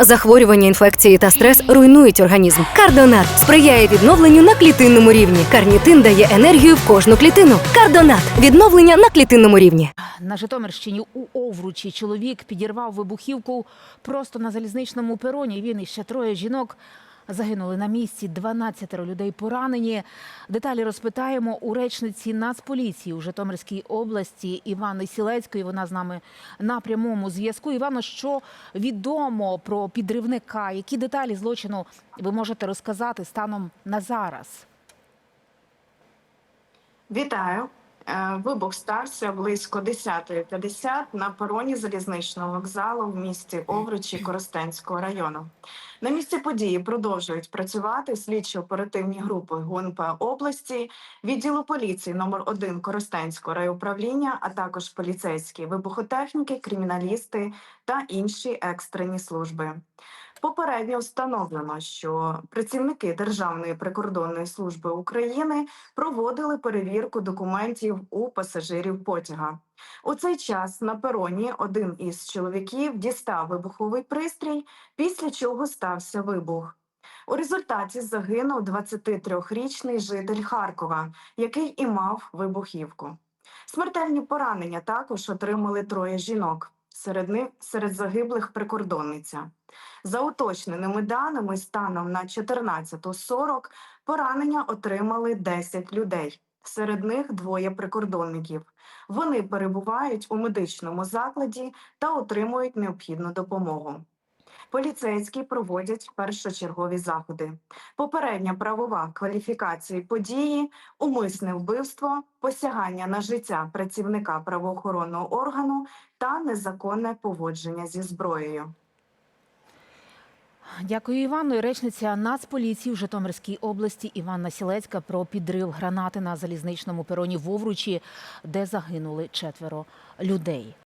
Захворювання, інфекції та стрес руйнують організм. Кардонат сприяє відновленню на клітинному рівні. Карнітин дає енергію в кожну клітину. Кардонат відновлення на клітинному рівні. На Житомирщині у Овручі чоловік підірвав вибухівку просто на залізничному пероні. Він і ще троє жінок загинули на місці. 12 людей поранені. Деталі розпитаємо у речниці Нацполіції у Житомирській області Івани Сілецької. Вона з нами на прямому зв'язку. Івано, що відомо про підривника? Які деталі злочину ви можете розказати станом на зараз? Вітаю. Е, Вибух стався близько 10.50 на пероні залізничного вокзалу в місті Овручі Коростенського району. На місці події продовжують працювати слідчо-оперативні групи ГУНП області, відділу поліції номер 1 Коростенського райуправління, а також поліцейські вибухотехніки, криміналісти та інші екстрені служби. Попередньо встановлено, що працівники Державної прикордонної служби України проводили перевірку документів у пасажирів потяга. У цей час на пероні один із чоловіків дістав вибуховий пристрій, після чого стався вибух. У результаті загинув 23-річний житель Харкова, який і мав вибухівку. Смертельні поранення також отримали троє жінок. Серед них серед загиблих прикордонниця. За уточненими даними, станом на 14.40 поранення отримали 10 людей. Серед них двоє прикордонників. Вони перебувають у медичному закладі та отримують необхідну допомогу. Поліцейські проводять першочергові заходи. Попередня правова кваліфікація події, умисне вбивство, посягання на життя працівника правоохоронного органу та незаконне поводження зі зброєю. Дякую, Івану. Речниця Нацполіції в Житомирській області Іванна Сілецька про підрив гранати на залізничному пероні в Овручі, де загинули четверо людей.